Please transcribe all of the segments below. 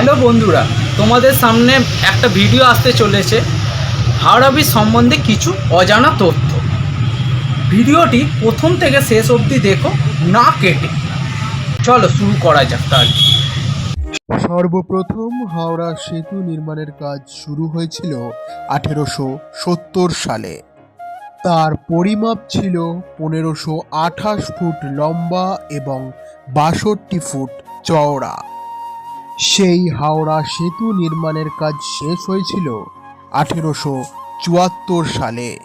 Hello বন্ধুরা, তোমাদের সামনে একটা ভিডিও আসতে চলেছে হাওড়া ব্রিজ সম্বন্ধে কিছু অজানা তথ্য। ভিডিওটি প্রথম থেকে শেষ অবধি দেখো, না কেটে। চলো শুরু করা যাক তাহলে। সর্বপ্রথম হাওড়া সেতু নির্মাণের কাজ শুরু হয়েছিল আঠেরোশো সত্তর সালে। তার পরিমাপ ছিল পনেরোশো আঠাশ ফুট লম্বা এবং বাষট্টি ফুট চওড়া। সেই হাওড়া সেতু নির্মাণের কাজ শেষ হয়েছিল আঠেরোশো চুয়াত্তর সালে।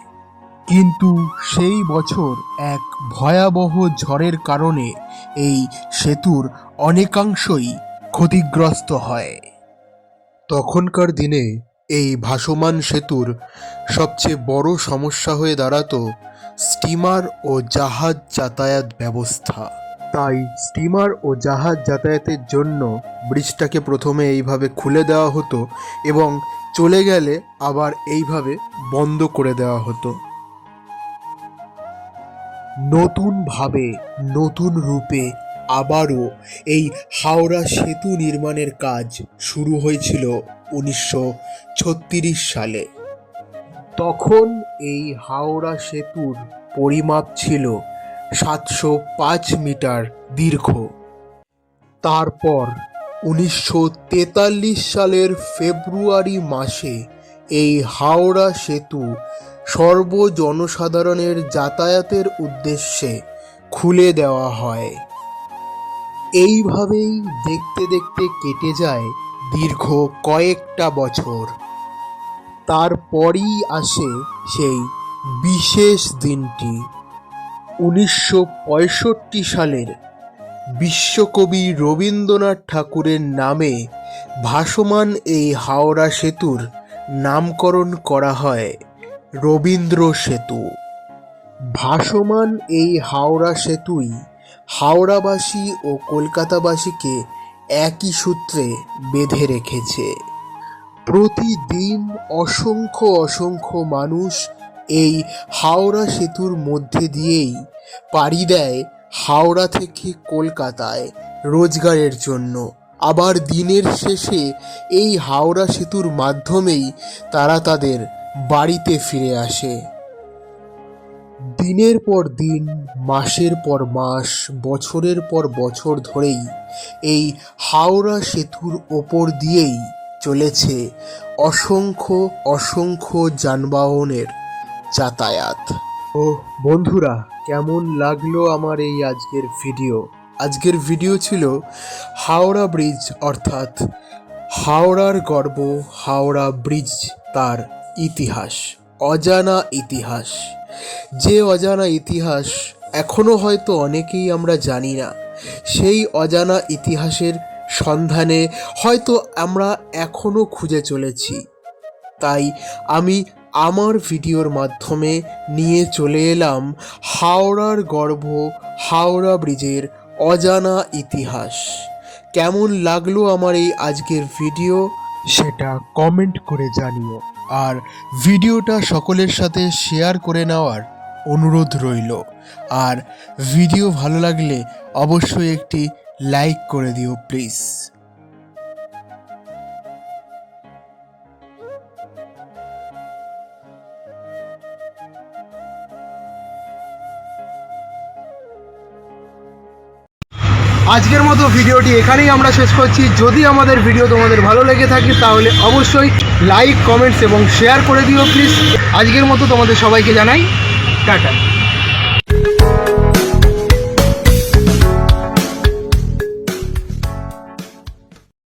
কিন্তু সেই বছর এক ভয়াবহ ঝড়ের কারণে এই সেতুর অনেকাংশই ক্ষতিগ্রস্ত হয়। তখনকার দিনে এই ভাসমান সেতুর সবচেয়ে বড় সমস্যা হয়ে দাঁড়াতো স্টিমার ও জাহাজ যাতায়াত ব্যবস্থা। তাই স্টিমার ও জাহাজ যাতায়াতের জন্য ব্রিজটাকে প্রথমে এইভাবে খুলে দেওয়া হতো এবং চলে গেলে আবার এইভাবে বন্ধ করে দেওয়া হতো। নতুনভাবে, নতুন রূপে আবারও এই হাওড়া সেতু নির্মাণের কাজ শুরু হয়েছিল উনিশশো ছত্রিশ সালে। তখন এই হাওড়া সেতুর পরিমাপ ছিল সাতশো পাঁচ মিটার দীর্ঘ। তারপর উনিশশো তেতাল্লিশ সালের ফেব্রুয়ারি মাসে এই হাওড়া সেতু সর্বজনসাধারণের যাতায়াতের উদ্দেশ্যে খুলে দেওয়া হয়। এইভাবেই দেখতে দেখতে কেটে যায় দীর্ঘ কয়েকটা বছর। তারপরই আসে সেই বিশেষ দিনটি। উনিশশো পঁয়ষট্টি সালের বিশ্বকবি রবীন্দ্রনাথ ঠাকুরের নামে ভাসমান এই হাওড়া সেতুর নামকরণ করা হয় রবীন্দ্র সেতু। ভাসমান এই হাওড়া সেতুই হাওড়াবাসী ও কলকাতাবাসীকে একই সূত্রে বেঁধে রেখেছে। প্রতিদিন অসংখ্য অসংখ্য মানুষ এই হাওড়া সেতুর মধ্যে দিয়েই পাড়ি দেয় হাওড়া থেকে কলকাতায় রোজগারের জন্য। আবার দিনের শেষে এই হাওড়া সেতুর মাধ্যমেই তারা তাদের বাড়িতে ফিরে আসে। দিনের পর দিন, মাসের পর মাস, বছরের পর বছর ধরেই এই হাওড়া সেতুর ওপর দিয়েই চলেছে অসংখ্য অসংখ্য যানবাহনের যাতায়াত। ও বন্ধুরা, কেমন লাগল আমার এই আজকের ভিডিও? আজকের ভিডিও ছিল হাওড়া ব্রিজ, অর্থাৎ হাওড়ার গর্ব, হাওড়া ব্রিজ তার ইতিহাস, অজানা ইতিহাস। যে অজানা ইতিহাস এখনও হয়তো অনেকেই আমরা জানি না, সেই অজানা ইতিহাসের সন্ধানে হয়তো আমরা এখনও খুঁজে চলেছি। তাই আমি আমার ভিডিওর মাধ্যমে নিয়ে চলে এলাম হাওড়ার গর্ভ হাওড়া ব্রিজের অজানা ইতিহাস। কেমন লাগল আমার এই আজকের ভিডিও? সেটা কমেন্ট করে জানিও। আর ভিডিওটা সকলের সাথে শেয়ার করে নেওয়ার অনুরোধ রইল। আর ভিডিও ভালো লাগলে অবশ্যই একটি লাইক করে দিও, প্লিজ। আজকের মতো ভিডিওটি এখানেই আমরা শেষ করছি। যদি আমাদের ভিডিও তোমাদের ভালো লেগে থাকে, তাহলে অবশ্যই লাইক কমেন্টস এবং শেয়ার করে দিও প্লিজ আজকের মতো তোমাদের সবাইকে জানাই, টাটা।